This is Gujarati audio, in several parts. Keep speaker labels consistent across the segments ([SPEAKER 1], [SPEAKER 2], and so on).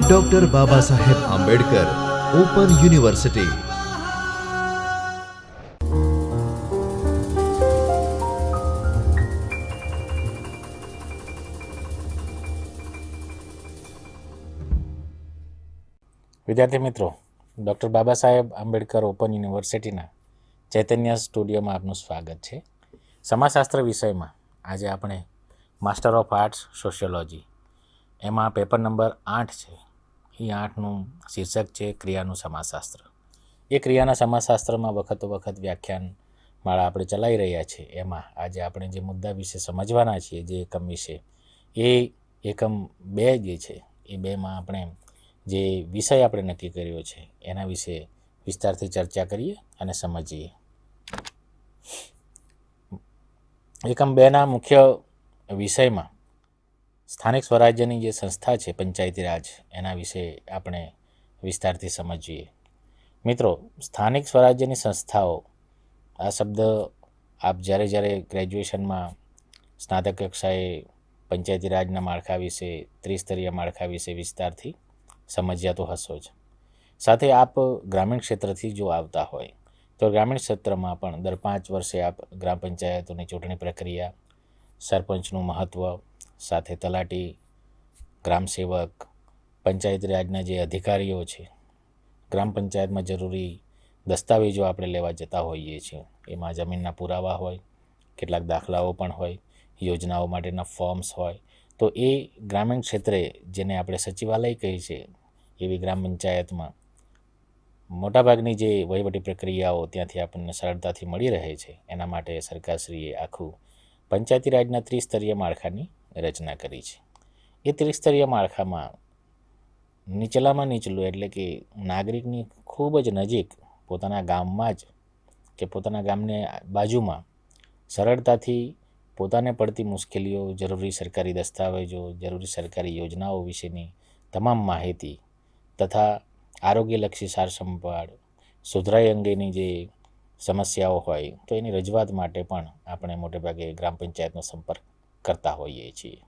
[SPEAKER 1] Doctor Baba Saheb Ambedkar open university
[SPEAKER 2] વિદ્યાર્થી મિત્રો ડૉક્ટર બાબા સાહેબ આંબેડકર ઓપન યુનિવર્સિટીના ચૈતન્ય સ્ટુડિયોમાં આપનું સ્વાગત છે. સમાજશાસ્ત્ર વિષયમાં આજે આપણે માસ્ટર ઓફ આર્ટ્સ સોશિયોલોજી એમાં પેપર નંબર આઠ છે. એ આઠનું શીર્ષક છે ક્રિયાનું સમાજશાસ્ત્ર. એ ક્રિયાના સમાજશાસ્ત્રમાં વખતો વખત વ્યાખ્યાન માળા આપણે ચલાવી રહ્યા છીએ એમાં આજે આપણે જે મુદ્દા વિશે સમજવાના છીએ, જે એકમ વિશે, એ એકમ બે જે છે, એ બેમાં આપણે જે વિષય આપણે નક્કી કર્યો છે, એના વિશે વિસ્તારથી ચર્ચા કરીએ અને સમજીએ. એકમ બેના મુખ્ય વિષયમાં સ્થાનિક સ્વરાજ્યની જે સંસ્થા છે, પંચાયતી રાજ, એના વિશે આપણે વિસ્તારથી સમજીએ. મિત્રો, સ્થાનિક સ્વરાજ્યની સંસ્થાઓ, આ શબ્દ આપ જ્યારે જ્યારે ગ્રેજ્યુએશનમાં સ્નાતક કક્ષાએ પંચાયતી રાજના માળખા વિશે, ત્રિસ્તરીય માળખા વિશે વિસ્તારથી સમજ્યા તો હશો જ. સાથે આપ ગ્રામીણ ક્ષેત્રથી જો આવતા હોય, તો ગ્રામીણ ક્ષેત્રમાં પણ દર પાંચ વર્ષે આપ ગ્રામ પંચાયતોની ચૂંટણી પ્રક્રિયા સરપંચનું મહત્ત્વ સાથે તલાટી ગ્રામસેવક પંચાયત રાજના જે અધિકારીઓ છે. ગ્રામ પંચાયતમાં જરૂરી દસ્તાવેજો આપણે લેવા જતા હોઈએ છીએ. એમાં જમીનના પુરાવા હોય, કેટલાક દાખલાઓ પણ હોય, યોજનાઓ માટેના ફોર્મ્સ હોય. તો એ ગ્રામીણ ક્ષેત્રે જેને આપણે સચિવાલય કહીએ છીએ એવી ગ્રામ પંચાયતમાં મોટાભાગની જે વહીવટી પ્રક્રિયાઓ ત્યાંથી આપણને સરળતાથી મળી રહે છે. એના માટે સરકારશ્રીએ આખું પંચાયતી રાજના ત્રિસ્તરીય માળખાની રચના કરી છે. એ ત્રિસ્તરીય માળખામાં નીચલામાં નીચલું એટલે કે નાગરિકની ખૂબ જ નજીક પોતાના ગામમાં જ કે પોતાના ગામને બાજુમાં સરળતાથી પોતાને પડતી મુશ્કેલીઓ, જરૂરી સરકારી દસ્તાવેજો, જરૂરી સરકારી યોજનાઓ વિશેની તમામ માહિતી તથા આરોગ્યલક્ષી સાર સંભાળ, સુધરાઈ અંગેની જે સમસ્યાઓ હોય, તો એની રજૂઆત માટે પણ આપણે મોટેભાગે ગ્રામ પંચાયતનો સંપર્ક કરતા હોઈએ છીએ.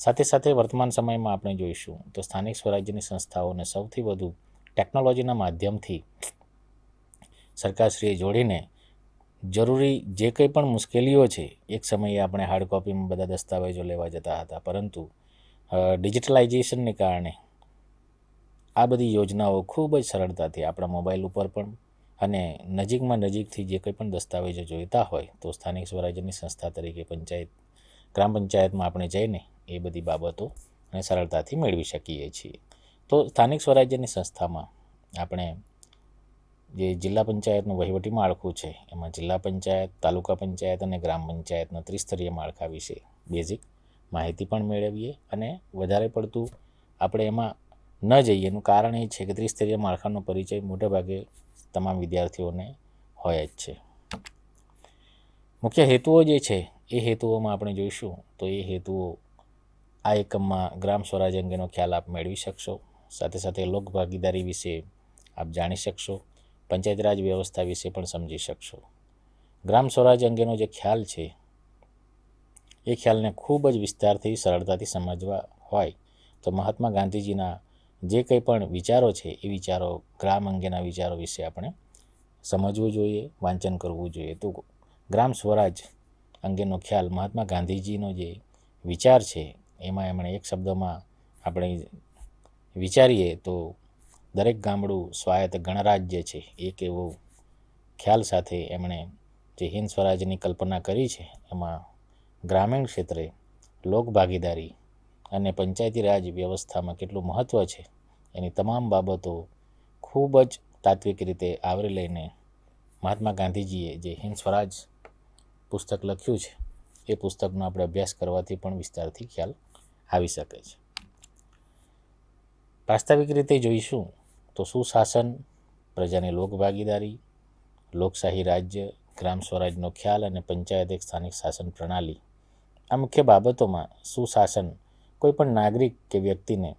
[SPEAKER 2] સાથે સાથે વર્તમાન સમયમાં આપણે જોઈશું તો સ્થાનિક સ્વરાજ્યની સંસ્થાઓને સૌથી વધુ ટેકનોલોજીના માધ્યમથી સરકારશ્રીએ જોડીને જરૂરી જે કંઈ પણ મુશ્કેલીઓ છે, એક સમયે આપણે હાર્ડ કોપીમાં બધા દસ્તાવેજો લેવા જતા હતા, પરંતુ ડિજિટલાઇઝેશનને કારણે આ બધી યોજનાઓ ખૂબ જ સરળતાથી આપણા મોબાઈલ ઉપર પણ અને નજીકમાં નજીકથી જે કંઈ પણ દસ્તાવેજો જોઈતા હોય તો સ્થાનિક સ્વરાજ્યની સંસ્થા તરીકે પંચાયત, ગ્રામ પંચાયતમાં આપણે જઈને એ બધી બાબતો અને સરળતાથી મેળવી શકીએ છીએ. તો સ્થાનિક સ્વરાજ્યની સંસ્થામાં આપણે જે જિલ્લા પંચાયતનું વહીવટી માળખું છે, એમાં જિલ્લા પંચાયત, તાલુકા પંચાયત અને ગ્રામ પંચાયતના ત્રિસ્તરીય માળખા વિશે બેઝિક માહિતી પણ મેળવીએ અને વધારે પડતું આપણે એમાં ન જઈએ. એનું કારણ એ છે કે ત્રિસ્તરીય માળખાનો પરિચય મોટેભાગે તમામ વિદ્યાર્થીઓને હોય જ છે. મુખ્ય હેતુઓ જે છે, એ હેતુઓમાં આપણે જોઈશું તો એ હેતુઓ આ એકમમાં ગ્રામ સ્વરાજ અંગેનો ખ્યાલ આપ મેળવી શકશો. સાથે સાથે લોક ભાગીદારી વિશે આપ જાણી શકશો. પંચાયત રાજ વ્યવસ્થા વિશે પણ સમજી શકશો. ગ્રામ સ્વરાજ અંગેનો જે ખ્યાલ છે, એ ખ્યાલને ખૂબ જ વિસ્તારથી, સરળતાથી સમજવા હોય તો મહાત્મા ગાંધીજીના જે કંઈ પણ વિચારો છે, એ વિચારો ગ્રામ અંગેના વિચારો વિશે આપણે સમજવું જોઈએ, વાંચન કરવું જોઈએ. તો ગ્રામ સ્વરાજ અંગેનો ખ્યાલ મહાત્મા ગાંધીજીનો જે વિચાર છે, એમાં એમણે એક શબ્દમાં આપણે વિચારીએ તો દરેક ગામડું સ્વાયત્ત ગણરાજ્ય છે. એક એવો ખ્યાલ સાથે એમણે જે હિન્દ સ્વરાજની કલ્પના કરી છે, એમાં ગ્રામીણ ક્ષેત્રે લોક ભાગીદારી અને પંચાયતી રાજ વ્યવસ્થામાં કેટલું મહત્ત્વ છે, એની તમામ બાબતો ખૂબ જ તાત્વિક રીતે આવરી લઈને મહાત્મા ગાંધીજીએ જે હિન્દ સ્વરાજ પુસ્તક લખ્યું છે, એ પુસ્તકનો આપણે અભ્યાસ કરવાથી પણ વિસ્તારથી ખ્યાલ આવી શકે છે. પ્રાસ્તાવિક રીતે જોઈશું તો સુશાસન, પ્રજાની લોકભાગીદારી લોકશાહી રાજ્ય, ગ્રામ સ્વરાજનો ખ્યાલ અને પંચાયત એક સ્થાનિક શાસન પ્રણાલી આ મુખ્ય બાબતોમાં સુશાસન કોઈ પણ નાગરિક કે વ્યક્તિને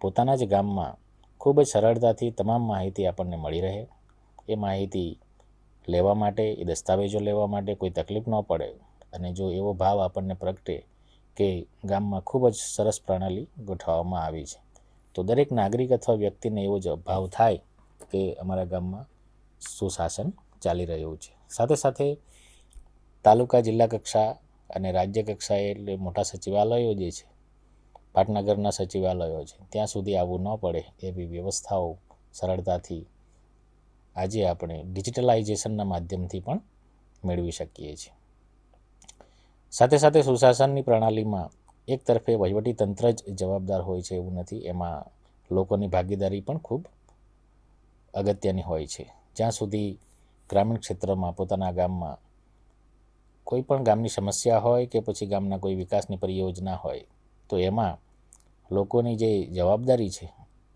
[SPEAKER 2] પોતાના જ ગામમાં ખૂબ જ સરળતાથી તમામ માહિતી આપણને મળી રહે. એ માહિતી લેવા માટે, એ દસ્તાવેજો લેવા માટે કોઈ તકલીફ ન પડે અને જો એવો ભાવ આપણને પ્રગટે કે ગામમાં ખૂબ જ સરસ પ્રણાલી ગોઠવવામાં આવી છે, તો દરેક નાગરિક અથવા વ્યક્તિને એવો જ ભાવ થાય કે અમારા ગામમાં સુશાસન ચાલી રહ્યું છે. સાથે સાથે તાલુકા જિલ્લા કક્ષા અને રાજ્ય કક્ષાએ એટલે મોટા સચિવાલયો જે છે પાટનગરના સચિવાલયો છે. ત્યાં સુધી આવવું ન પડે એવી વ્યવસ્થાઓ સરળતાથી આજે આપણે ડિજિટલાઇઝેશનના માધ્યમથી પણ મેળવી શકીએ છીએ. સાથે સાથે સુશાસનની પ્રણાલીમાં એક તરફે તંત્ર જ જવાબદાર હોય છે એવું નથી, એમાં લોકોની ભાગીદારી પણ ખૂબ અગત્યની હોય છે. જ્યાં સુધી ગ્રામીણ ક્ષેત્રમાં પોતાના ગામમાં કોઈ પણ ગામની સમસ્યા હોય કે પછી ગામના કોઈ વિકાસની પરિયોજના હોય તો એમાં લોકોની જે જવાબદારી છે,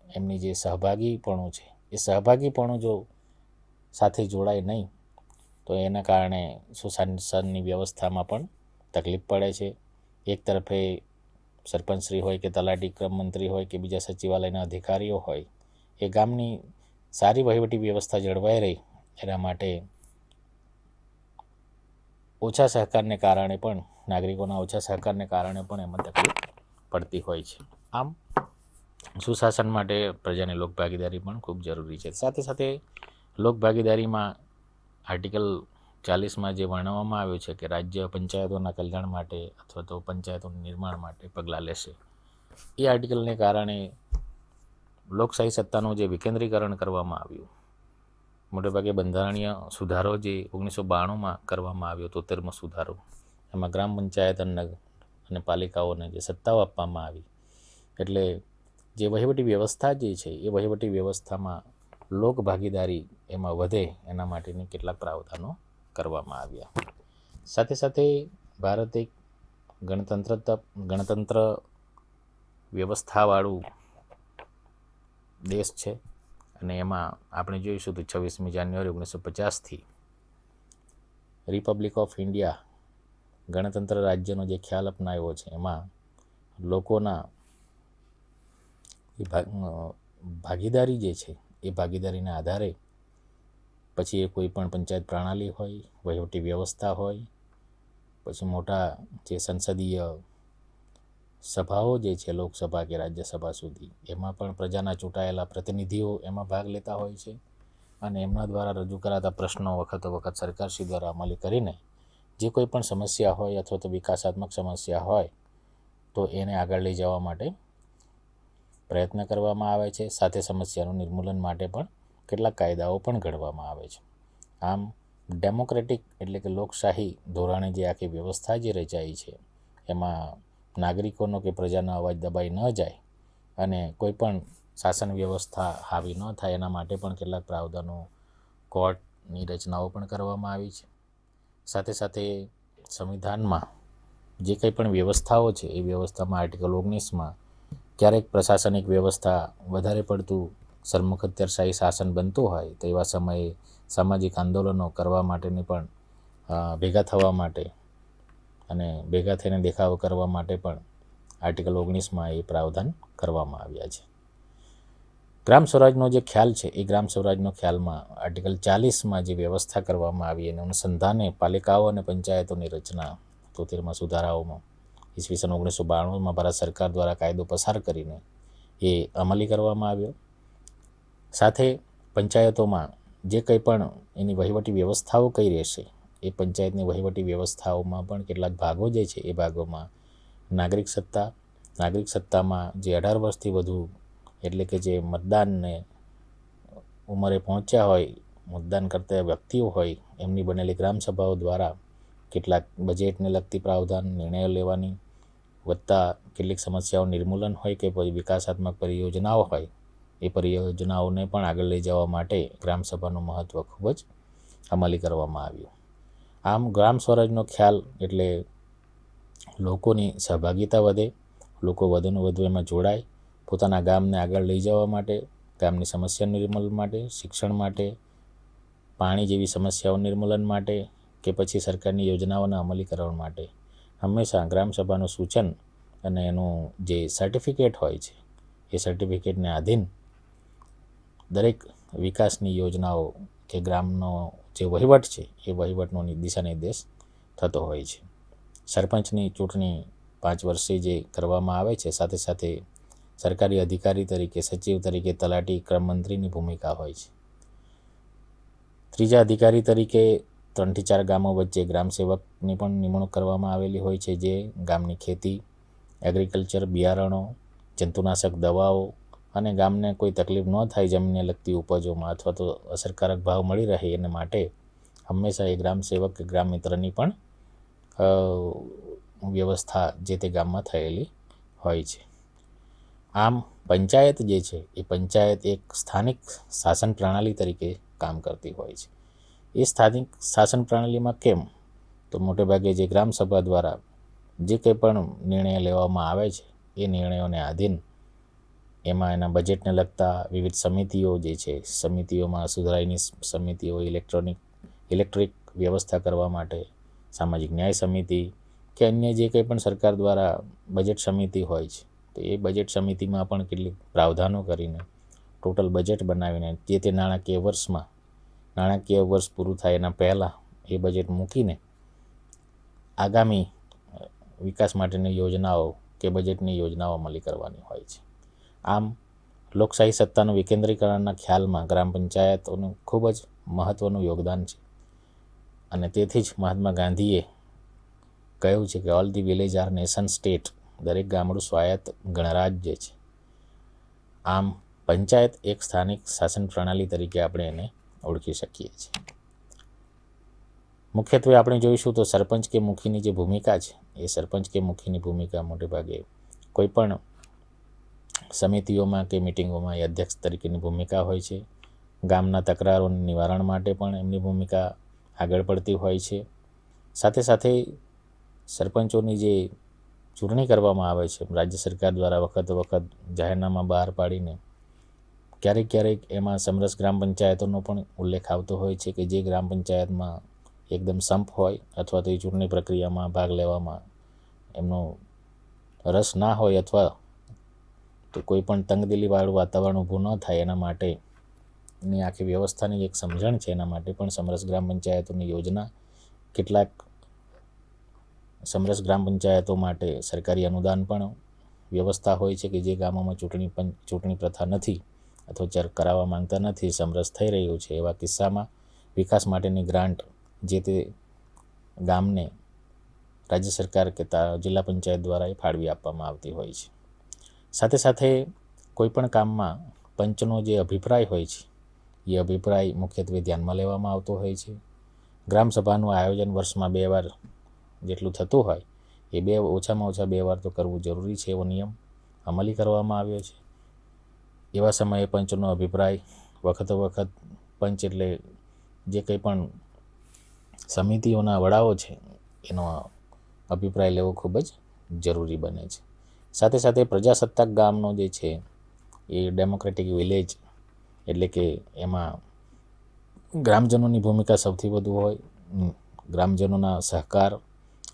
[SPEAKER 2] એમની જે સહભાગીપણું છે, એ સહભાગીપણું જો સાથે જોડાય નહીં, તો એના કારણે સુશાસનની વ્યવસ્થામાં પણ તકલીફ પડે છે. એક તરફે સરપંચશ્રી હોય કે તલાટી ક્રમ મંત્રી હોય કે બીજા સચિવાલયના અધિકારીઓ હોય, એ ગામની સારી વહીવટી વ્યવસ્થા જળવાઈ રહી, એના માટે ઓછા સહકારને કારણે પણ, નાગરિકોના ઓછા સહકારને કારણે પણ એમાં તકલીફ પડતી હોય છે. આમ? સુશાસન માટે પ્રજાની લોકભાગીદારી પણ ખૂબ જરૂરી છે. સાથે સાથે લોકભાગીદારીમાં આર્ટિકલ ચાલીસમાં જે વર્ણવવામાં આવ્યું છે કે રાજ્ય પંચાયતોના કલ્યાણ માટે અથવા તો પંચાયતોના નિર્માણ માટે પગલાં લેશે. એ આર્ટિકલને કારણે લોકશાહી સત્તાનું જે વિકેન્દ્રીકરણ કરવામાં આવ્યું મોટેભાગે બંધારણીય સુધારો જે ઓગણીસો બાણુંમાં કરવામાં આવ્યો તોતેરમો સુધારો એમાં ગ્રામ પંચાયત અને અને પાલિકાઓને જે સત્તાઓ આપવામાં આવી. એટલે જે વહીવટી વ્યવસ્થા જે છે, એ વહીવટી વ્યવસ્થામાં લોક ભાગીદારી એમાં વધે એના માટેની કેટલાક પ્રાવધાનો કરવામાં આવ્યા. સાથે સાથે ભારત એક ગણતંત્ર ગણતંત્ર વ્યવસ્થાવાળું દેશ છે અને એમાં આપણે જોઈશું તો છવ્વીસમી જાન્યુઆરી ઓગણીસો પચાસથી રિપબ્લિક ઓફ ઇન્ડિયા ગણતંત્ર રાજ્યનો જે ખ્યાલ અપનાવ્યો છે, એમાં લોકોના ભાગીદારી જે છે, એ ભાગીદારીના આધારે પછી એ કોઈ પણ પંચાયત પ્રણાલી હોય, વહીવટી વ્યવસ્થા હોય, પછી મોટા જે સંસદીય સભાઓ જે છે, લોકસભા કે રાજ્યસભા સુધી, એમાં પણ પ્રજાના ચૂંટાયેલા પ્રતિનિધિઓ એમાં ભાગ લેતા હોય છે. અને એમના દ્વારા રજૂ કરાતા પ્રશ્નો વખતો વખત સરકારશ્રી દ્વારા અમલી કરીને જે કોઈ પણ સમસ્યા હોય અથવા તો વિકાસાત્મક સમસ્યા હોય, તો એને આગળ લઈ જવા માટે પ્રયત્ન કરવામાં આવે છે. સાથે સમસ્યાનું નિર્મૂલન માટે પણ કેટલાક કાયદાઓ પણ ઘડવામાં આવે છે. આમ, ડેમોક્રેટિક એટલે કે લોકશાહી ધોરણે જે આખી વ્યવસ્થા જે રચાઈ છે, એમાં નાગરિકોનો કે પ્રજાનો અવાજ દબાઈ ન જાય અને કોઈ પણ શાસન વ્યવસ્થા હાવી ન થાય, એના માટે પણ કેટલાક પ્રાવધાનો કોર્ટની રચનાઓ પણ કરવામાં આવી છે. સાથે સાથે સંવિધાનમાં જે કંઈ પણ વ્યવસ્થાઓ છે, એ વ્યવસ્થામાં આર્ટિકલ ઓગણીસમાં ક્યારેક પ્રશાસનિક વ્યવસ્થા વધારે પડતું સરમુખત્યારશાહી શાસન બનતું હોય, તો એવા સમયે સામાજિક આંદોલનો કરવા માટેની પણ ભેગા થવા માટે અને ભેગા થઈને દેખાવ કરવા માટે પણ આર્ટિકલ ઓગણીસમાં એ પ્રાવધાન કરવામાં આવ્યા છે. ગ્રામ સ્વરાજનો જે ખ્યાલ છે, એ ગ્રામ સ્વરાજનો ખ્યાલમાં આર્ટિકલ ચાલીસમાં જે વ્યવસ્થા કરવામાં આવી અને અનુસંધાને પાલિકાઓ અને પંચાયતોની રચના તોતેરમાં સુધારાઓમાં ઈસવીસન ઓગણીસો બાણુંમાં ભારત સરકાર દ્વારા કાયદો પસાર કરીને એ અમલી કરવામાં આવ્યો. સાથે પંચાયતોમાં જે કંઈ પણ એની વહીવટી વ્યવસ્થાઓ કઈ રહેશે, એ પંચાયતની વહીવટી વ્યવસ્થાઓમાં પણ કેટલાક ભાગો જે છે, એ ભાગોમાં નાગરિક સત્તા, નાગરિક સત્તામાં જે અઢાર વર્ષથી વધુ એટલે કે જે મતદાનને ઉંમરે પહોંચ્યા હોય, મતદાન કરતા વ્યક્તિઓ હોય, એમની બનેલી ગ્રામસભાઓ દ્વારા કેટલાક બજેટને લગતી પ્રાવધાન, નિર્ણયો લેવાની વત્તા કેટલીક સમસ્યાઓ નિર્મૂલન હોય કે પછી વિકાસાત્મક પરિયોજનાઓ હોય, એ પરિયોજનાઓને પણ આગળ લઈ જવા માટે ગ્રામસભાનું મહત્ત્વ ખૂબ જ અમલી કરવામાં આવ્યું. આમ ગ્રામ સ્વરાજનો ખ્યાલ એટલે લોકોની સહભાગિતા વધે, લોકો વધુને વધુ એમાં જોડાય પોતાના ગામને આગળ લઈ જવા માટે, ગામની સમસ્યા નિર્મૂલન માટે, શિક્ષણ માટે, પાણી જેવી સમસ્યાઓ નિર્મૂલન માટે કે પછી સરકારની યોજનાઓના અમલીકરણ માટે. હંમેશા ગ્રામસભાનું સૂચન અને એનું જે સર્ટિફિકેટ હોય છે, એ સર્ટિફિકેટને આધીન દરેક વિકાસની યોજનાઓ કે ગ્રામનો જે વહીવટ છે, એ વહીવટનો દિશા નિર્દેશ થતો હોય છે. સરપંચની ચૂંટણી પાંચ વર્ષે જે કરવામાં આવે છે, સાથે સાથે સરકારી અધિકારી તરીકે, સચિવ તરીકે તલાટી ક્રમ મંત્રીની ભૂમિકા હોય છે. ત્રીજા અધિકારી તરીકે ત્રણથી ચાર ગામો વચ્ચે ગ્રામ સેવકની પણ નિમણૂક કરવામાં આવેલી હોય છે, જે ગામની ખેતી, એગ્રીકલ્ચર, બિયારણો, જંતુનાશક દવાઓ અને ગામને કોઈ તકલીફ ન થાય જમીનને લગતી ઉપજોમાં અથવા તો અસરકારક ભાવ મળી રહે એને માટે હંમેશા એ ગ્રામ સેવક કે ગ્રામ મિત્રની પણ વ્યવસ્થા જે તે ગામમાં થયેલી હોય છે. આમ પંચાયત જે છે, એ પંચાયત એક સ્થાનિક શાસન પ્રણાલી તરીકે કામ કરતી હોય છે. એ સ્થાનિક શાસન પ્રણાલીમાં કેમ? તો મોટેભાગે જે ગ્રામસભા દ્વારા જે કંઈ પણ નિર્ણય લેવામાં આવે છે, એ નિર્ણયોને આધીન એમાં એના બજેટને લગતા વિવિધ સમિતિઓ જે છે, સમિતિઓમાં સુધારાઈની સમિતિઓ, ઇલેક્ટ્રોનિક, ઇલેક્ટ્રિક વ્યવસ્થા કરવા માટે સામાજિક ન્યાય સમિતિ કે અન્ય જે કંઈ પણ સરકાર દ્વારા બજેટ સમિતિ હોય છે તો એ બજેટ સમિતિમાં પણ કેટલીક પ્રાવધાનો કરીને ટોટલ બજેટ બનાવીને જે તે નાણાકીય વર્ષમાં, નાણાકીય વર્ષ પૂરું થાય એના પહેલાં એ બજેટ મૂકીને આગામી વિકાસ માટેની યોજનાઓ કે બજેટની યોજનાઓ અમલી કરવાની હોય છે. આમ, લોકશાહી સત્તાનું વિકેન્દ્રીકરણના ખ્યાલમાં ગ્રામ પંચાયતોનું ખૂબ જ મહત્ત્વનું યોગદાન છે. અને તેથી જ મહાત્મા ગાંધીએ કહ્યું છે કે all the village are nation state દરેક ગામડું સ્વાયત્ત ગણરાજ્ય છે. આમ પંચાયત એક સ્થાનિક શાસન પ્રણાલી તરીકે આપણે એને ઓળખી શકીએ છીએ. મુખ્યત્વે આપણે જોઈશું તો સરપંચ કે મુખીની જે ભૂમિકા છે, એ સરપંચ કે મુખીની ભૂમિકા મોટેભાગે કોઈપણ કોઈ પણ સમિતિઓમાં કે મિટિંગોમાં એ અધ્યક્ષ તરીકેની ભૂમિકા હોય છે. ગામના તકરારોના નિવારણ માટે પણ એમની ભૂમિકા આગળ પડતી હોય છે. સાથે સાથે સરપંચોની જે ચૂંટણી કરવામાં આવે છે. રાજ્ય સરકાર દ્વારા વખત વખત જાહેરનામા બહાર પાડીને ક્યારેક ક્યારેક એમાં સમરસ ગ્રામ પંચાયતોનો પણ ઉલ્લેખ આવતો હોય છે કે જે ગ્રામ પંચાયતમાં એકદમ સંપ હોય અથવા તો એ ચૂંટણી પ્રક્રિયામાં ભાગ લેવામાં એમનો રસ ના હોય અથવા તો કોઈ પણ તંગદિલીવાળું વાતાવરણ ઊભું ન થાય એના માટે ની આખી વ્યવસ્થાની એક સમજણ છે. એના માટે પણ સમરસ ગ્રામ પંચાયતોની યોજના કેટલાક સમરસ ગ્રામ પંચાયતો માટે સરકારી અનુદાન પણ વ્યવસ્થા હોય છે કે જે ગામોમાં ચૂંટણી પંચ ચૂંટણી પ્રથા નથી અથવા ચર કરાવવા માંગતા નથી, સમરસ થઈ રહ્યું છે, એવા કિસ્સામાં વિકાસ માટેની ગ્રાન્ટ જે તે ગામને રાજ્ય સરકાર કે તા, જિલ્લા પંચાયત દ્વારા એ ફાળવી આપવામાં આવતી હોય છે. સાથે સાથે કોઈપણ કામમાં પંચનો જે અભિપ્રાય હોય છે, એ અભિપ્રાય મુખ્યત્વે ધ્યાનમાં લેવામાં આવતો હોય છે. ગ્રામસભાનું આયોજન વર્ષમાં બે વાર જેટલું થતું હોય, એ બે ઓછામાં ઓછા બે વાર તો કરવું જરૂરી છે એવો નિયમ અમલી કરવામાં આવ્યો છે. એવા સમયે પંચનો અભિપ્રાય વખતો વખત પંચ એટલે જે કંઈ પણ સમિતિઓના વડાઓ છે, એનો અભિપ્રાય લેવો ખૂબ જ જરૂરી બને છે. સાથે સાથે પ્રજાસત્તાક ગામનો જે છે, એ ડેમોક્રેટિક વિલેજ એટલે કે એમાં ગ્રામજનોની ભૂમિકા સૌથી વધુ હોય, ગ્રામજનોના સહકાર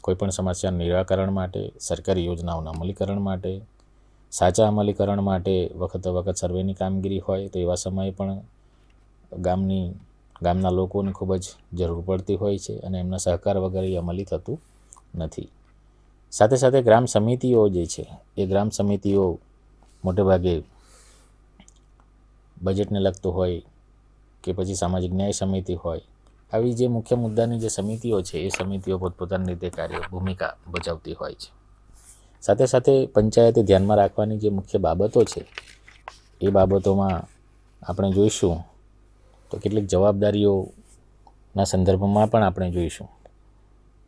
[SPEAKER 2] કોઈપણ સમસ્યા નિરાકરણ માટે, સરકારી યોજનાઓના અમલીકરણ માટે, સાચા અમલીકરણ માટે વખત વખત સર્વેની કામગીરી હોય તો એવા સમયે પણ ગામની, ગામના લોકોને ખૂબ જ જરૂર પડતી હોય છે અને એમના સહકાર વગર એ અમલી થતું નથી. સાથે સાથે ગ્રામ સમિતિઓ જે છે, એ ગ્રામ સમિતિઓ મોટેભાગે બજેટને લગતું હોય કે પછી સામાજિક ન્યાય સમિતિ હોય આવી જે મુખ્ય મુદ્દાની જે સમિતિઓ છે, એ સમિતિઓ પોતપોતાની રીતે કાર્ય, ભૂમિકા ભજવતી હોય છે. સાથે સાથે પંચાયતે ધ્યાનમાં રાખવાની જે મુખ્ય બાબતો છે, એ બાબતોમાં આપણે જોઈશું તો કેટલીક જવાબદારીઓના સંદર્ભમાં પણ આપણે જોઈશું.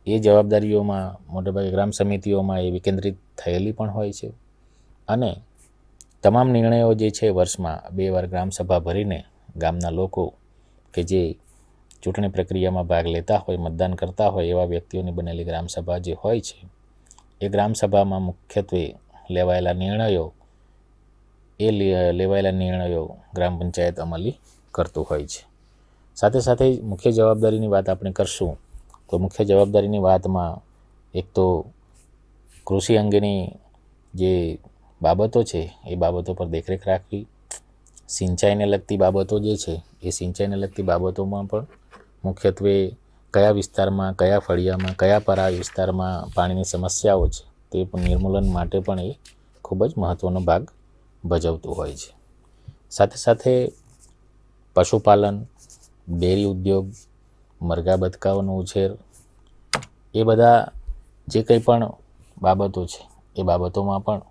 [SPEAKER 2] એ જવાબદારીઓમાં મોટેભાગે ગ્રામ સમિતિઓમાં એ વિકેન્દ્રિત થયેલી પણ હોય છે અને તમામ નિર્ણયો જે છે વર્ષમાં બે વાર ગ્રામસભા ભરીને ગામના લોકો કે જે ચૂંટણી પ્રક્રિયામાં ભાગ લેતા હોય, મતદાન કરતા હોય એવા વ્યક્તિઓની બનેલી ગ્રામસભા જે હોય છે, એ ગ્રામસભામાં મુખ્યત્વે લેવાયેલા નિર્ણયો, એ લેવાયેલા નિર્ણયો ગ્રામ પંચાયત અમલી કરતું હોય છે. સાથે સાથે મુખ્ય જવાબદારીની વાત આપણે કરશું, તો મુખ્ય જવાબદારીની વાતમાં એક તો કૃષિ અંગેની જે બાબતો છે, એ બાબતો પર દેખરેખ રાખવી, સિંચાઈને લગતી બાબતો જે છે, એ સિંચાઈને લગતી બાબતોમાં પણ મુખ્યત્વે કયા વિસ્તારમાં, કયા ફળિયામાં, કયા પરા વિસ્તારમાં પાણીની સમસ્યાઓ છે તે નિર્મૂલન માટે પણ એ ખૂબ જ મહત્ત્વનો ભાગ ભજવતું હોય છે. સાથે સાથે પશુપાલન, ડેરી ઉદ્યોગ, મરઘા બતકાઓનો ઉછેર એ બધા જે કંઈ પણ બાબતો છે એ બાબતોમાં પણ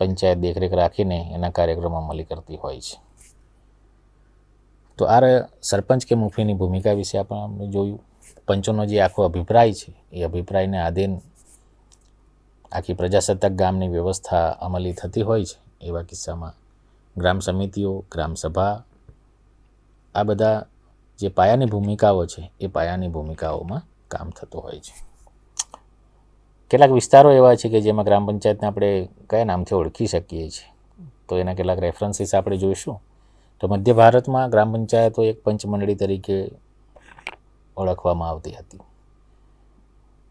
[SPEAKER 2] પંચાયત દેખરેખ રાખીને એના કાર્યક્રમો અમલી કરતી હોય છે. તો આ સરપંચ કે મુખીની ભૂમિકા વિશે આપણે આપણે જોયું. પંચોનો જે આખો અભિપ્રાય છે, એ અભિપ્રાયને આધીન આખી પ્રજાસત્તાક ગામની વ્યવસ્થા અમલી થતી હોય છે. એવા કિસ્સામાં ગ્રામ સમિતિઓ, ગ્રામ સભા, આ બધા જે પાયાની ભૂમિકાઓ છે, એ પાયાની ભૂમિકાઓમાં કામ થતું હોય છે. કેટલાક વિસ્તારો એવા છે કે જેમાં ગ્રામ પંચાયતને આપણે કયા નામથી ઓળખી શકીએ છીએ? તો એના કેટલાક રેફરન્સીસ આપણે જોઈશું. તો મધ્ય ભારતમાં ગ્રામ પંચાયતો એક પંચમંડળી તરીકે ઓળખવામાં આવતી હતી.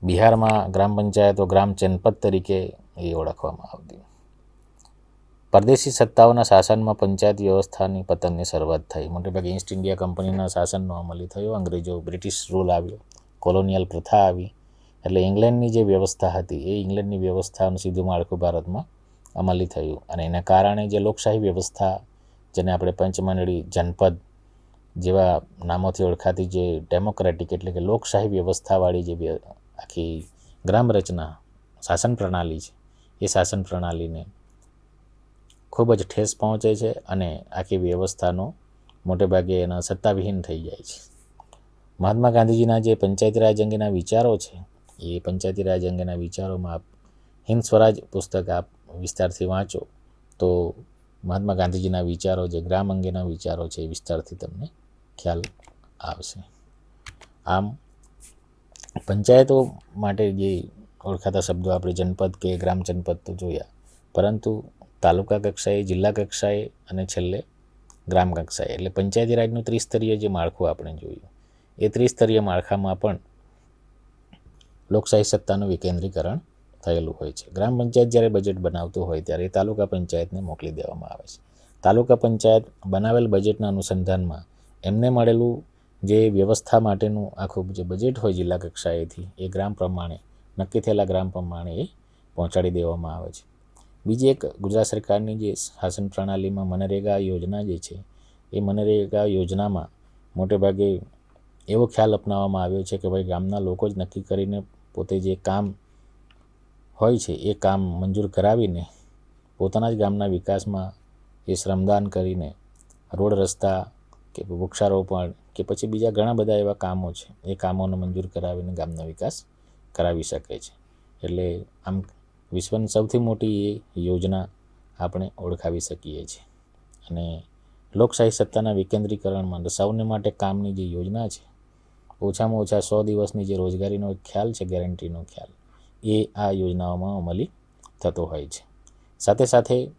[SPEAKER 2] બિહારમાં ગ્રામ પંચાયતો ગ્રામ જનપદ તરીકે એ ઓળખવામાં આવતી. પરદેશી સત્તાઓના શાસનમાં પંચાયત વ્યવસ્થાની પતનની શરૂઆત થઈ. મોટેભાગે ઈસ્ટ ઇન્ડિયા કંપનીના શાસનનો અમલી થયો. અંગ્રેજો બ્રિટિશ રૂલ આવ્યો. કોલોનિયલ પ્રથા આવી. એટલે ઇંગ્લેન્ડની જે વ્યવસ્થા હતી એ ઇંગ્લેન્ડની વ્યવસ્થાનું સીધું માળખું ભારતમાં અમલી થયું. અને એના કારણે જે લોકશાહી વ્યવસ્થા જેને આપણે પંચમંડળી જનપદ જેવા નામોથી ઓળખાતી જે ડેમોક્રેટિક એટલે કે લોકશાહી વ્યવસ્થાવાળી જે આખી ગ્રામ રચના, શાસન પ્રણાલી છે, એ શાસન પ્રણાલીને ખૂબ જ ઠેસ પહોંચે છે અને આખી વ્યવસ્થાનો મોટે ભાગે એના સત્તાવિહીન થઈ જાય છે. મહાત્મા ગાંધીજીના જે પંચાયતી રાજ અંગેના વિચારો છે, એ પંચાયતી રાજ અંગેના વિચારોમાં આપ હિન્દ સ્વરાજ પુસ્તક આપ વિસ્તારથી વાંચો તો મહાત્મા ગાંધીજીના વિચારો જે ગ્રામ અંગેના વિચારો છે એ વિસ્તારથી તમને ખ્યાલ આવશે. આમ, પંચાયતો માટે જે ઓળખાતા શબ્દો આપણે જનપદ કે ગ્રામ જનપદ તો જોયા, પરંતુ તાલુકા કક્ષાએ, જિલ્લા કક્ષાએ અને છેલ્લે ગ્રામ કક્ષાએ, એટલે પંચાયતી રાજનું ત્રિસ્તરીય જે માળખું આપણે જોયું, એ ત્રિસ્તરીય માળખામાં પણ લોકશાહી સત્તાનું વિકેન્દ્રીકરણ થયેલું હોય છે. ગ્રામ પંચાયત જ્યારે બજેટ બનાવતું હોય ત્યારે એ તાલુકા પંચાયતને મોકલી દેવામાં આવે છે. તાલુકા પંચાયત બનાવેલ બજેટના અનુસંધાનમાં એમને મળેલું જે વ્યવસ્થા માટેનું આખું જે બજેટ હોય જિલ્લા કક્ષાએથી એ ગ્રામ પ્રમાણે, નક્કી થયેલા ગ્રામ પ્રમાણે એ પહોંચાડી દેવામાં આવે છે. બીજી એક ગુજરાત સરકારની જે શાસન પ્રણાલીમાં મનરેગા યોજના જે છે, એ મનરેગા યોજનામાં મોટેભાગે એવો ખ્યાલ અપનાવવામાં આવ્યો છે કે ભાઈ ગામના લોકો જ નક્કી કરીને પોતે જે કામ હોય છે એ કામ મંજૂર કરાવીને પોતાના જ ગામના વિકાસમાં એ શ્રમદાન કરીને રોડ રસ્તા કે વૃક્ષારોપણ કે પછી બીજા ઘણા બધા એવા કામો છે, એ કામોને મંજૂર કરાવીને ગામનો વિકાસ કરાવી શકે છે. એટલે આમ વિશ્વની સૌથી મોટી એ યોજના આપણે ઓળખાવી શકીએ છીએ. અને લોકશાહી સત્તાના વિકેન્દ્રીકરણમાં સૌને માટે કામની જે યોજના છે, ઓછામાં ઓછા સો દિવસની જે રોજગારીનો ખ્યાલ છે, ગેરંટીનો ખ્યાલ એ આ યોજનાઓમાં અમલી થતો હોય છે. સાથે સાથે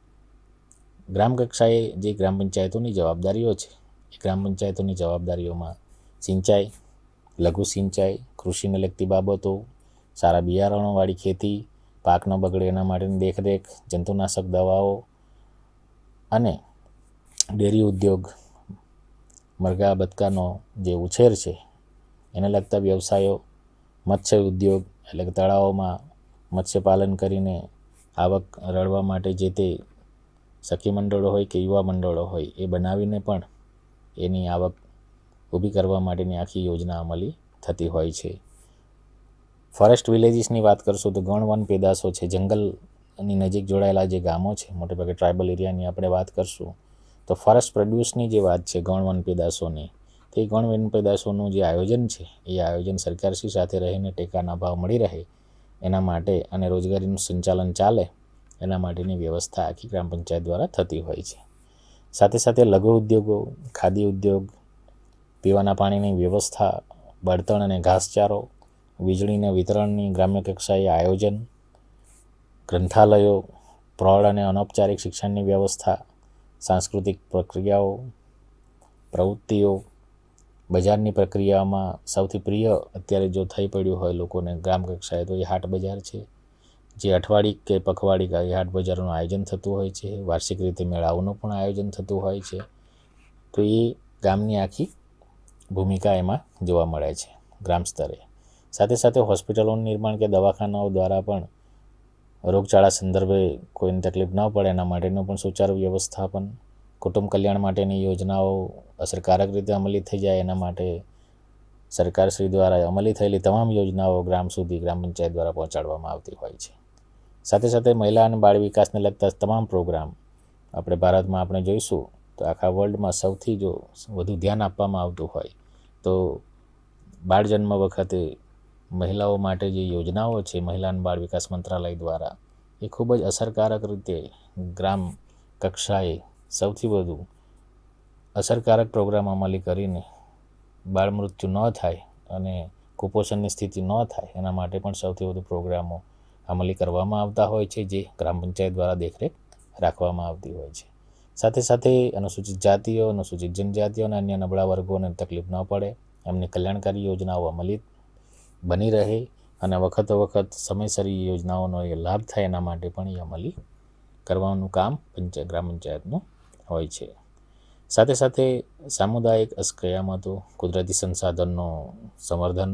[SPEAKER 2] ગ્રામ કક્ષાએ જે ગ્રામ પંચાયતોની જવાબદારીઓ છે, એ ગ્રામ પંચાયતોની જવાબદારીઓમાં સિંચાઈ, લઘુ સિંચાઈ, કૃષિને લગતી બાબતો, સારા બિયારણોવાળી ખેતી પાક ન બગડે એના માટેની દેખરેખ, જંતુનાશક દવાઓ અને ડેરી ઉદ્યોગ, મરઘા બતકાનો જે ઉછેર છે, એને લગતા વ્યવસાયો, મત્સ્ય ઉદ્યોગ એટલે કે તળાવોમાં મત્સ્યપાલન કરીને આવક રળવા માટે જે તે સખી મંડળો હોય કે યુવા મંડળો હોય, એ બનાવીને પણ એની આવક ઊભી કરવા માટેની આખી યોજના અમલી થતી હોય છે. ફોરેસ્ટ વિલેજીસની વાત કરશું તો ગણ વન પેદાશો છે. જંગલની નજીક જોડાયેલા જે ગામો છે, મોટેભાગે ટ્રાઇબલ એરિયાની આપણે વાત કરશું. તો ફોરેસ્ટ પ્રોડ્યુસની જે વાત છે ગણ વન પેદાશોની તે ગણ વન પેદાશોનું જે આયોજન છે, એ આયોજન સરકારશ્રી સાથે રહીને ટેકાના ભાવ મળી રહે, એના માટે અને રોજગારીનું સંચાલન ચાલે, એના માટેની વ્યવસ્થા આખી ગ્રામ પંચાયત દ્વારા થતી હોય છે. સાથે સાથે લઘુ ઉદ્યોગો, ખાદી ઉદ્યોગ, પીવાના પાણીની વ્યવસ્થા, બળતણ અને ઘાસચારો, વીજળીના વિતરણની ગ્રામ્ય કક્ષાએ આયોજન, ગ્રંથાલયો, પ્રૌઢ અને અનૌપચારિક શિક્ષણની વ્યવસ્થા, સાંસ્કૃતિક પ્રક્રિયાઓ, પ્રવૃત્તિઓ બજારની પ્રક્રિયામાં સૌથી પ્રિય અત્યારે જો થઈ પડ્યું હોય લોકોને ગ્રામ કક્ષાએ, તો એ હાટ બજાર છે. જે અઠવાડિક કે પખવાડિક એ હાટ બજારોનું આયોજન થતું હોય છે. વાર્ષિક રીતે મેળાઓનું પણ આયોજન થતું હોય છે. તો એ ગામની આખી ભૂમિકા એમાં જોવા મળે છે, ગ્રામ સ્તરે. સાથે સાથે હોસ્પિટલોનું નિર્માણ કે દવાખાનાઓ દ્વારા પણ રોગચાળા સંદર્ભે કોઈને તકલીફ ન પડે એના માટેનું પણ સુચારુ વ્યવસ્થાપન, કુટુંબ કલ્યાણ માટેની યોજનાઓ અસરકારક રીતે અમલી થઈ જાય એના માટે સરકારશ્રી દ્વારા અમલી થયેલી તમામ યોજનાઓ ગ્રામ સુધી ગ્રામ પંચાયત દ્વારા પહોંચાડવામાં આવતી હોય છે. સાથે સાથે મહિલા અને બાળ વિકાસને લગતા તમામ પ્રોગ્રામ આપણે ભારતમાં આપણે જોઈશું તો આખા વર્લ્ડમાં સૌથી જો વધુ ધ્યાન આપવામાં આવતું હોય તો બાળ જન્મ વખતે મહિલાઓ માટે જે યોજનાઓ છે, મહિલા અને બાળ વિકાસ મંત્રાલય દ્વારા, એ ખૂબ જ અસરકારક રીતે ગ્રામ કક્ષાએ સૌથી વધુ અસરકારક પ્રોગ્રામ અમલી કરીને બાળ મૃત્યુ ન થાય અને કુપોષણની સ્થિતિ ન થાય, એના માટે પણ સૌથી વધુ પ્રોગ્રામો અમલી કરવામાં આવતા હોય છે, જે ગ્રામ પંચાયત દ્વારા દેખરેખ રાખવામાં આવતી હોય છે. સાથે સાથે અનુસૂચિત જાતિઓ, અનુસૂચિત જનજાતિઓ અને અન્ય નબળા વર્ગોને તકલીફ ન પડે, એમની કલ્યાણકારી યોજનાઓ અમલી બની રહે અને વખતો વખત સમયસર યોજનાઓનો એ લાભ થાય, એના માટે પણ એ અમલી કરવાનું કામ પંચાયત ગ્રામ પંચાયતનું હોય છે. સાથે સાથે સામુદાયિક અસ્કયામતો કુદરતી સંસાધનનો સંવર્ધન,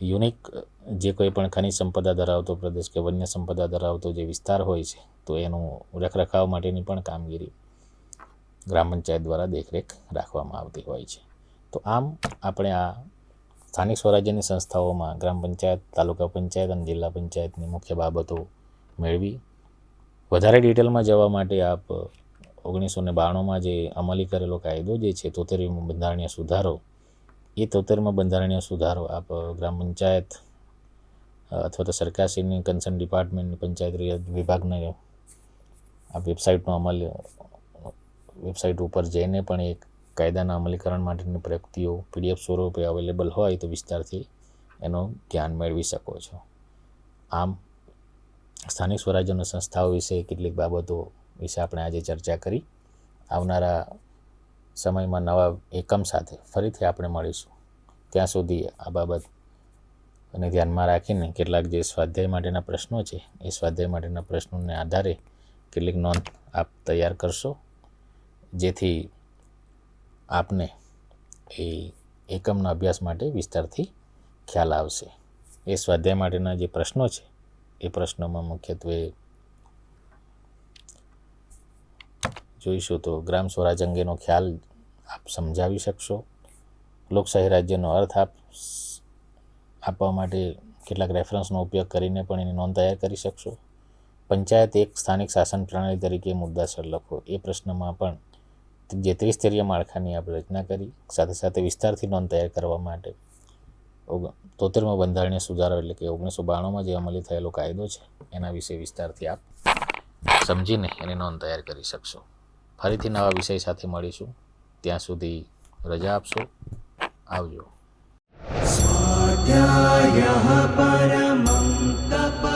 [SPEAKER 2] યુનિક જે કોઈ પણ ખનિજ સંપદા ધરાવતો પ્રદેશ કે વન્ય સંપદા ધરાવતો જે વિસ્તાર હોય છે, તો એનું રખરખાવ માટેની પણ કામગીરી ગ્રામ પંચાયત દ્વારા દેખરેખ રાખવામાં આવતી હોય છે. તો આમ આપણે આ સ્થાનિક સ્વરાજ્યની સંસ્થાઓમાં ગ્રામ પંચાયત, તાલુકા પંચાયત અને જિલ્લા પંચાયતની મુખ્ય બાબતો મેળવી. વધારે ડિટેલમાં જવા માટે આપ ઓગણીસો ને બાણુંમાં જે અમલી કરેલો કાયદો જે છે, તોતેરમો બંધારણીય સુધારો, એ તોતેરમો બંધારણીય સુધારો આપ ગ્રામ પંચાયત અથવા તો સરકારશ્રીની કન્સર્ન ડિપાર્ટમેન્ટની પંચાયત વિભાગને આ વેબસાઇટનો અમલ, વેબસાઇટ ઉપર જઈને પણ એક કાયદાના અમલીકરણ માટેની પ્રયુક્તિઓ, પીડીએફ સ્વરૂપે અવેલેબલ હોય તો વિસ્તારથી એનું જ્ઞાન મેળવી શકો છો. આમ, સ્થાનિક સ્વરાજ્યની સંસ્થાઓ વિશે કેટલીક બાબતો વિશે આપણે આજે ચર્ચા કરી. આવનારા સમયમાં નવા એકમ સાથે ફરીથી આપણે મળીશું. ત્યાં સુધી આ બાબત અને ધ્યાનમાં રાખીને કેટલાક જે સ્વાધ્યાય માટેના પ્રશ્નો છે, એ સ્વાધ્યાય માટેના પ્રશ્નોને આધારે કેટલીક નોંધ આપ તૈયાર કરશો. જેથી આપને એ એકમના અભ્યાસ માટે વિસ્તારથી ખ્યાલ આવશે. એ સ્વાધ્યાય માટેના જે પ્રશ્નો છે, એ પ્રશ્નોમાં મુખ્યત્વે જોઈશું તો ગ્રામ સ્વરાજ અંગેનો ખ્યાલ આપ સમજાવી શકશો. લોકશાહી રાજ્યનો અર્થ આપ આપવા માટે કેટલાક રેફરન્સનો ઉપયોગ કરીને પણ એની નોંધ તૈયાર કરી શકશો. પંચાયત એક સ્થાનિક શાસન પ્રણાલી તરીકે મુદ્દાસર લખો. એ પ્રશ્નમાં પણ જે ત્રિસ્તરીય માળખાની આપણે રચના કરી, સાથે સાથે વિસ્તારથી નોંધ તૈયાર કરવા માટે ઓગ તોતેરમો બંધારણીય સુધારો એટલે કે ઓગણીસો બાણુંમાં જે અમલી થયેલો કાયદો છે, એના વિશે વિસ્તારથી આપ સમજીને એની નોંધ તૈયાર કરી શકશો. ફરીથી નવા વિષય સાથે મળીશું. ત્યાં સુધી રજા આપશો. આવજો. સ્વાધ્યાય તપ